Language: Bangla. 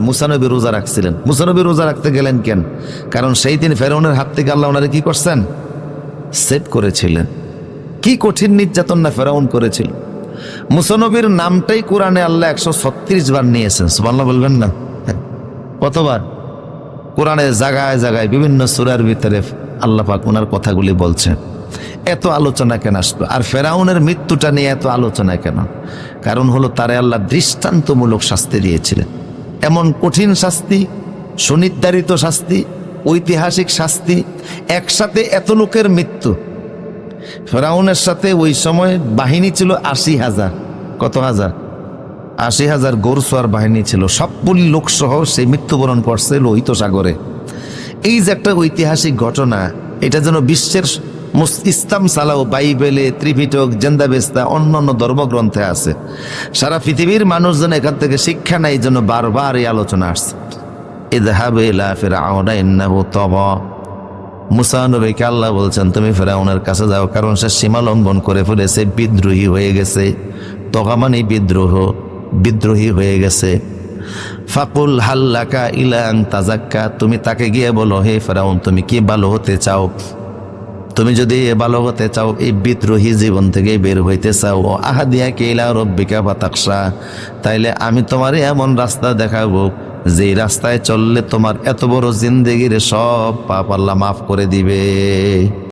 মুসানবী রোজা রাখছিলেন। মুসানবী রোজা রাখতে গেলেন কেন? কারণ সেই দিন ফেরাউনের হাত থেকে আল্লাহ ওনারে কি করছেন? সেভ করেছিলেন। কি কঠিন নির্যাতন না ফেরাউন করেছিল। মুসানবীর নামটাই কোরআনে আল্লাহ একশো ছত্রিশ বার নিয়েছেন। সুবহানাল্লাহ বলবেন না। কতবার? কোরআনে জায়গায় জায়গায় বিভিন্ন সুরার ভিতরে আল্লাহ পাক ওনার কথাগুলি বলছেন। এত আলোচনা কেন আসলো আর ফেরাউনের মৃত্যুটা নিয়ে এত আলোচনা কেন? কারণ হলো তারে আল্লাহ দৃষ্টান্তমূলক শাস্তি দিয়েছিলেন। এমন কঠিন শাস্তি, সুনির্ধারিত শাস্তি, ঐতিহাসিক শাস্তি, একসাথে এত লোকের মৃত্যু। ফেরাউনের সাথে ওই সময় বাহিনী ছিল আশি হাজার। কত হাজার? আশি হাজার গোরসোয়ার বাহিনী ছিল। সবগুলি লোকসহ সে মৃত্যুবরণ করছে লোহিত সাগরে। এই যে একটা ঐতিহাসিক ঘটনা, এটা যেন বিশ্বের ইসলাম সালাও বাইবেলে ত্রিপিটক, জেন্দাবেস্তা, অন্যান্য ধর্মগ্রন্থে আছে। সারা পৃথিবীর মানুষ যেন এখান থেকে শিক্ষা নেয় জন্য বারবার এই আলোচনা আসছে। ইদহাবে ইলা ফিরআউনা ইন্নাহু মুসা আল্লাহ বলছেন, তুমি ফেরাউনের কাছে যাও, কারণ সে সীমা করে ফেলেছে, বিদ্রোহী হয়ে গেছে। তগামানি বিদ্রোহ, বিদ্রোহী হয়ে গেছে। ফাকুল হাল্লাকা ইলাং তাজাক্কা তুমি তাকে গিয়ে বলো, হে ফেরাউন তুমি কি ভালো হতে চাও? তুমি যদি ভালো হতে চাও, এই বিদ্রোহী জীবন থেকে বের হইতে চাও। ও আহা দিয়া কেলা রব্বিকা বাতাকসা তাইলে আমি তোমার এমন রাস্তা দেখাবো যে রাস্তায় চললে তোমার এত বড় জিন্দেগির সব পাপ আল্লাহ মাফ করে দিবে।